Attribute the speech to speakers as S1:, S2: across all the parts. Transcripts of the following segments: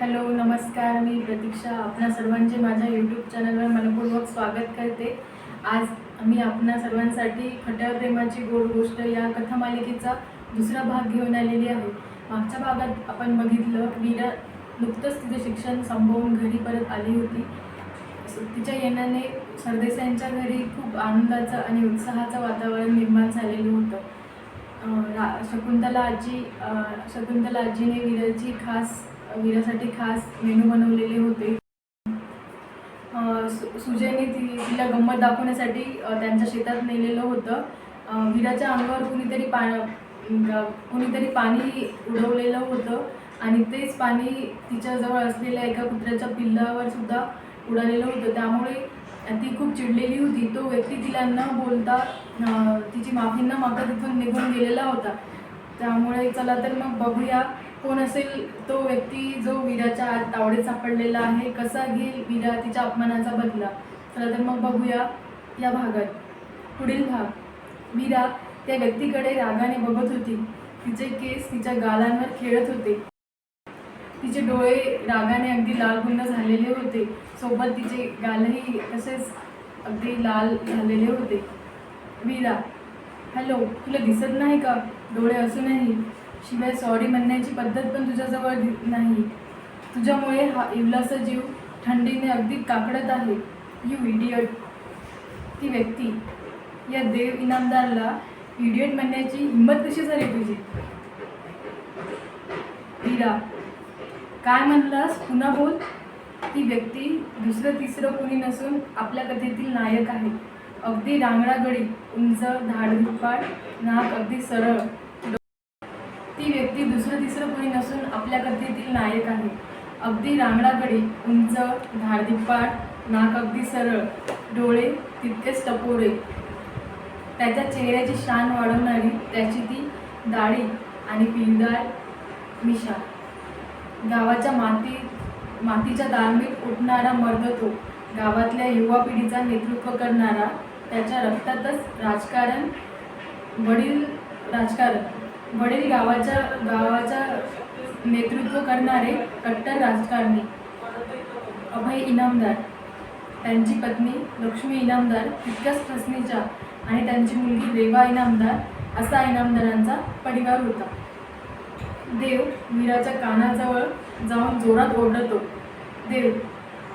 S1: Hello नमस्कार मी प्रतीक्षा. आपणा सर्वांचे माझ्या यूट्यूब चॅनलवर मनपूर्वक स्वागत करते. आज मी आपणा सर्वांसाठी खट्या प्रेमाची गोड गोष्ट या कथामालिकेचा दुसरा भाग घेऊन आलेली आहे. मागच्या भागात आपण बघितलं मीरा नुकतंच तिचं शिक्षण संपवून घरी परत आली होती. तिच्या येण्याने सरदेसाईंच्या घरी खूप आनंदाचं आणि उत्साहाचं वातावरण निर्माण झालेलं होतं. शकुंतला आजी शकुंतला आजीने वीराची खास वीरासाठी खास मेनू बनवलेले होते. सु- सुजयने ती तिला गंमत दाखवण्यासाठी त्यांच्या शेतात नेलेलं होतं. हिराच्या अंगावर कुणीतरी पा कुणीतरी पाणी उडवलेलं होतं आणि तेच पाणी तिच्याजवळ असलेल्या एका कुत्र्याच्या पिल्लावर सुद्धा उडालेलं होतं. त्यामुळे ती खूप चिडलेली होती. तो व्यक्ती तिला न बोलता तिची माफी न मागता तिथून निघून गेलेला होता. त्यामुळे चला तर मग बघूया कोण असेल तो व्यक्ती जो वीराच्या आत तावडे सापडलेला आहे कसा घेईल वीरा तिच्या अपमानाचा बदला. चला तर मग बघूया या भागात. पुढील भाग. वीरा त्या व्यक्तीकडे रागाने बघत होती. तिचे केस तिच्या गालांवर खेळत होते. तिचे डोळे रागाने अगदी लालबुंद झालेले होते. सोबत तिचे गालही तसेच अगदी लाल झालेले होते. वीरा हॅलो तुला दिसत नाही का? डोळे असूनही शिवाय सॉरी म्हणण्याची पद्धत पण तुझ्याजवळ नाही. तुझ्यामुळे हा इवलासा जीव थंडीने अगदी काकडत आहे. यू इडियट ती व्यक्ती. या देव इनामदारला इडियट म्हणण्याची हिंमत कशी झाली तुझी? हिरा काय म्हणलास? पुन्हा बोल. ती व्यक्ती दुसरं तिसरं कुणी नसून आपल्या कथेतील नायक आहे. अगदी रांगडागडी उंच धाडधुपाड नाक अगदी सरळ. ती व्यक्ती दुसरं तिसरं कुणी नसून आपल्या कथेतील नायक आहे. अगदी रांगडागडी उंच धाडधिप्पाड नाक अगदी सरळ. डोळे तितकेच टपोरे. त्याच्या चेहऱ्याची शान वाढवणारी त्याची ती दाढी आणि पिळदार मिशा. गावाच्या माती मातीच्या दालमीत उठणारा मर्द तो. गावातल्या युवा पिढीचा नेतृत्व करणारा त्याच्या रक्तातच राजकारण वडील राजकारण वडील गावाच्या गावाच्या नेतृत्व करणारे कट्टर राजकारणी अभय इनामदार त्यांची पत्नी लक्ष्मी इनामदार तितक्याच ठसणीच्या आणि त्यांची मुलगी रेवा इनामदार असा इनामदारांचा परिवार होता. देव मीराच्या कानाजवळ जाऊन जोरात ओरडतो देव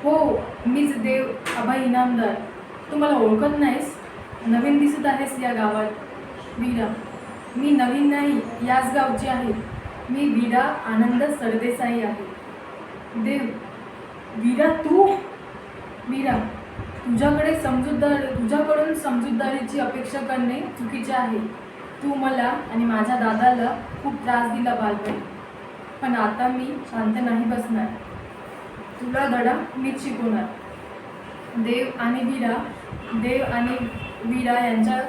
S1: हो मीच देव अभय इनामदार तू मला ओळखत नाहीस? नवीन दिसत आहेस या गावात. वीरा मी नवीन नाही याच गावची आहे. मी वीरा आनंद सरदेसाई आहे. देव वीरा तू? वीरा तुझ्याकडे समजूतदार तुझ्याकडून समजूतदारीची अपेक्षा करणे चुकीचे आहे. तू मला आणि माझ्या दादाला खूप त्रास दिला बालपणी. पण आता मी शांत नाही बसणार. तुला धडा मीच शिकवणार. देव आणि वीरा देव आणि वीरा यांच्या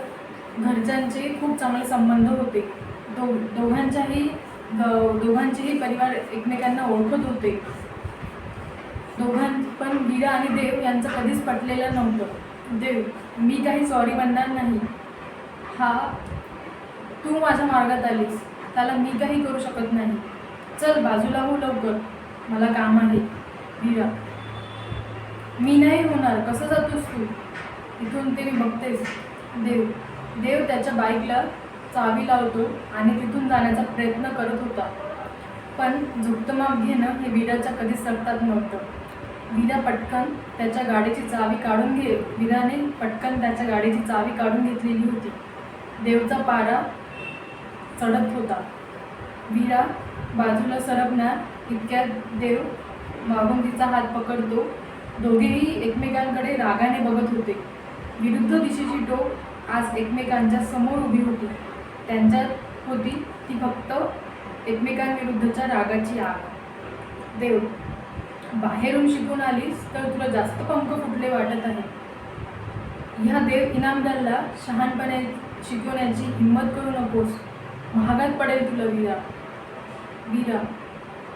S1: घरच्यांचे खूप चांगले संबंध होते. दो दोघांच्याही दोघांचेही परिवार एकमेकांना ओळखत होते. दोघां पण वीरा आणि देव यांचं कधीच पटलेलं नव्हतं. देव मी काही सॉरी म्हणणार नाही. हा तू माझ्या मार्गात आलीस. त्याला मी काही करू शकत नाही. चल बाजूला हो लवकर. मला काम आहे. वीरा मी नाही होणार. कसं जातोस तू? तिथून ते मी देव. देव त्याच्या बाईकला चावी लावतो आणि तिथून जाण्याचा प्रयत्न करत होता. पण झुकतं माप घेणं हे वीराच्या कधीच सरतात नव्हतं. वीरा पटकन त्याच्या गाडीची चावी काढून घे. वीराने पटकन त्याच्या गाडीची चावी काढून घेतलेली होती. देवचा पारा चढत होता. वीरा बाजूला सरकणार इतक्यात देव मागून तिचा हात पकडतो. दोघेही एकमेकांकडे रागाने बघत होते. विरुद्ध दिशेची टोक आज एकमेकांच्या समोर उभी होती. त्यांच्यात होती ती फक्त एकमेकांविरुद्धच्या रागाची आग. देव बाहेरून शिकून आलीस तर तुला जास्त पंख फुटले वाटत आहे ह्या देव इनामदारला शहाणपणे शिकवण्याची हिंमत करू नकोस. महागात पडेल तुला वीरा. वीरा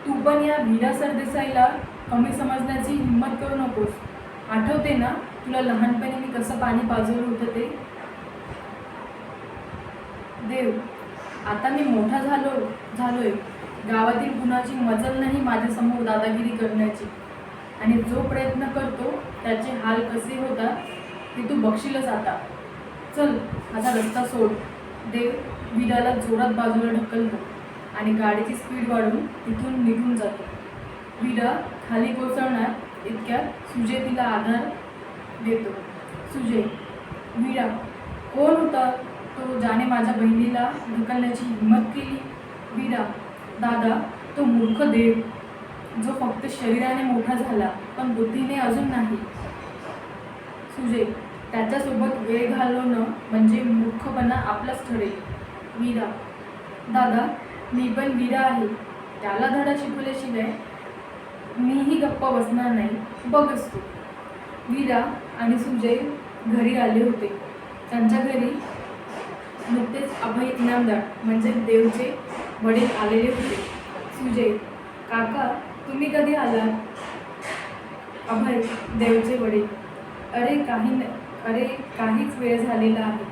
S1: तू पण या वीरा सरदेसाईला कमी समजण्याची हिंमत करू नकोस. आठवते ना तुला लहानपणी मी कसं पाणी पाजवलं होतं ते? देव आता मी मोठा झालो झालोय. गावातील कुणाची मजल नाही माझ्यासमोर दादागिरी करण्याची. आणि जो प्रयत्न करतो त्याचे हाल कसे होतात ते तू बघशीलच आता. चल आता रस्ता सोड. देव विराला जोरात बाजूला ढकलतो आणि गाडीची स्पीड वाढवून तिथून निघून जातो विरा खाली कोसळणार इतक्यात सुजय तिला आधार देतो. सुजय वीरा कोण होता तो ज्याने माझ्या बहिणीला ढकलण्याची हिंमत केली? वीरा दादा तो मूर्ख देव जो फक्त शरीराने मोठा झाला पण बुद्धीने अजून नाही. सुजय त्याच्यासोबत वेळ घालवणं म्हणजे मूर्खपणा आपलाच ठरेल. वीरा दादा मी पण वीरा आहे. त्याला धडा शिकवल्याशिवाय मीही गप्पा बसणार नाही. बघच तू. वीरा आणि सुजय घरी आले होते. त्यांच्या घरी नुकतेच अभय इनामदार म्हणजे देवचे वडील आलेले होते. सुजय काका तुम्ही कधी आलात? अभय देवचे वडील अरे काही न अरे काहीच वेळ झालेला आहे.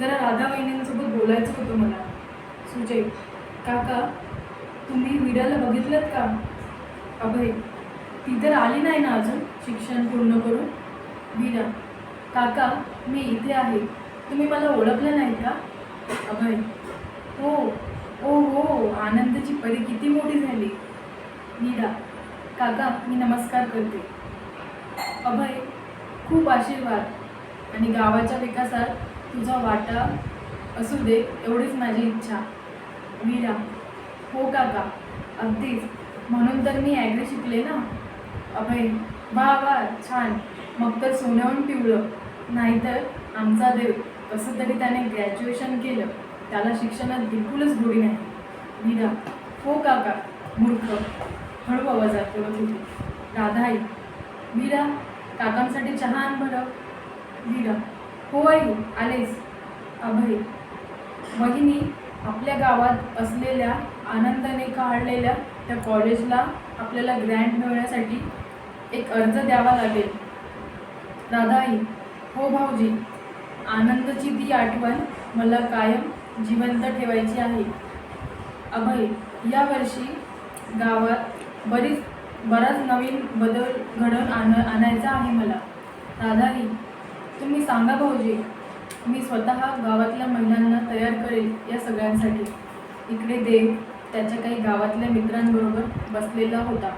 S1: जरा राधा वहिनींसोबत बोलायचं होतं मला. सुजय काका तुम्ही विडाला बघितलं का? अभय ती तर आली नाही ना अजून? शिक्षण पूर्ण करून? वीरा काका मी इथे आहे. तुम्ही मला ओळखलं नाही का? अभय हो ओ हो आनंदची परी किती मोठी झाली. वीरा काका मी नमस्कार करते. अभय खूप आशीर्वाद. आणि गावाच्या विकासात तुझा वाटा असू दे एवढीच माझी इच्छा. वीरा हो काका अगदीच. म्हणून तर मी ॲग्री शिकले ना. अभय वा वा छान. मग तर सोन्याहून पिवळं. नाहीतर आमचा देव कसं तरी त्याने ग्रॅज्युएशन केलं. त्याला शिक्षणात बिलकुलच गोडी नाही. वीरा हो काका मूर्ख. हळू आवाजात बोलत होती राधाई वीरा काकांसाठी चहा आण बरं. वीरा हो आई आलेस. अभय वहिनी आपल्या गावात असलेल्या आनंदाने काढलेल्या त्या कॉलेजला आपल्याला ग्रँट मिळवण्यासाठी एक अर्ज द्यावा लागेल. राधाई हो भाऊजी आनंदची ती आठवण मला कायम जिवंत ठेवायची आहे. अभय यावर्षी गावात बरीच बराच नवीन बदल घडवून आण आणायचा आहे मला. राधाई तुम्ही सांगा भाऊजी मी स्वतः गावातल्या महिलांना तयार करेल या सगळ्यांसाठी. इकडे देव त्याच्या काही गावातल्या मित्रांबरोबर बसलेला होता.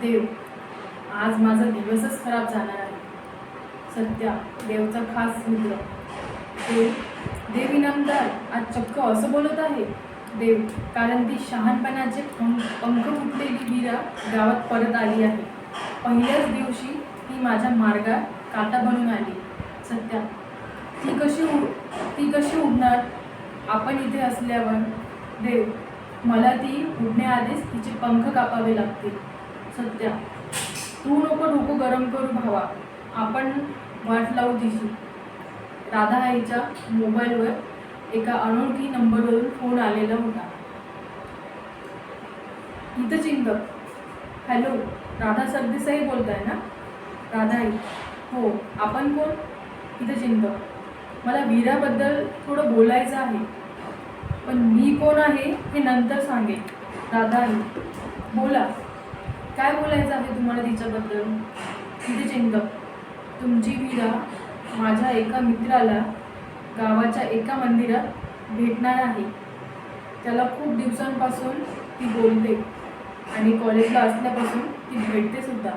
S1: देव आज माझा दिवसच खराब जाणार आहे. सध्या देवचा खास मित्र. देव देव इनामदार आज चक्क असं बोलत आहे? देव कारण ती शहाणपणाचे पंख पंख फुटलेली वीरा गावात परत आली आहे. पहिल्याच दिवशी ती माझ्या मार्गात काटा बनून आली. सत्या ती कशी उड ती कशी उडणार? आपण इथे असल्यावर देव मला ती उडण्याआधीच तिचे पंख कापावे लागतील. सत्या तू नको डोकं गरम करू भावा. आपण वाट लावू तिची राधा आईच्या मोबाईलवर एका अनोळखी नंबरवरून फोन आलेला होता. इथं चिंतक हॅलो राधा सरदेसाई बोलताय ना? राधा आई. हो आपण कोण? इथं चिंतक मला वीराबद्दल थोडं बोलायचं आहे. पण मी कोण आहे हे नंतर सांगेन. राधा आहे बोला. काय बोलायचं आहे तुम्हाला तिच्याबद्दल? तिथे चिंतक तुमची विरा माझ्या एका मित्राला गावाच्या एका मंदिरात भेटणार आहे. त्याला खूप दिवसांपासून ती बोलते आणि कॉलेजला असल्यापासून ती भेटते सुद्धा.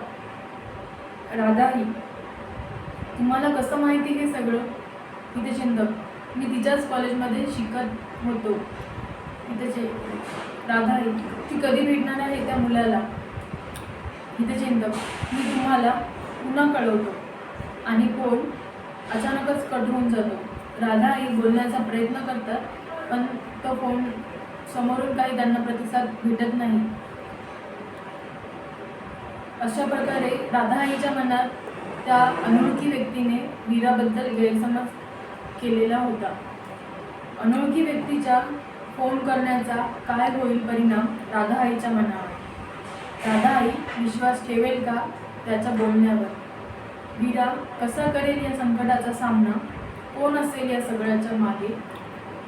S1: राधाही तुम्हाला कसं माहिती हे सगळं? तिथे चिंतक मी तिच्याच कॉलेजमध्ये शिकत होतो. तिथे राधाई ती कधी भेटणार आहे त्या मुलाला? इथे चिंतक मी तुम्हाला पुन्हा कळवतो. आणि कोण? अचानकच कट होऊन जातो. राधा आई बोलण्याचा प्रयत्न करतात पण तो कोण समोरून काही त्यांना प्रतिसाद भेटत नाही. अशा प्रकारे राधा आईच्या मनात त्या अनोळखी व्यक्तीने वीराबद्दल गैरसमज केलेला होता. अनोळखी व्यक्तीच्या फोन करण्याचा काय होईल परिणाम? राधा आईच्या मनावर. राधा आई विश्वास ठेवेल का त्याच्या बोलण्यावर? वीरा कसा करेल या संकटाचा सामना? कोण असेल या सगळ्याच्या मागे?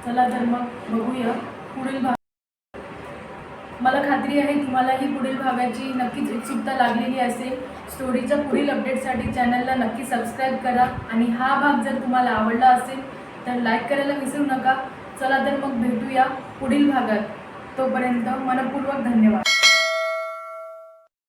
S1: चला तर मग बघूया पुढील भाग. मला खात्री आहे तुम्हालाही पुढील भागाची नक्कीच उत्सुकता लागलेली असेल. स्टोरीच्या पुढील अपडेटसाठी चॅनलला नक्की सबस्क्राईब करा आणि हा भाग जर तुम्हाला आवडला असेल तर लाईक करायला विसरू नका. चला तर मग भेटूया पुढील भागात. तोपर्यंत मनपूर्वक धन्यवाद.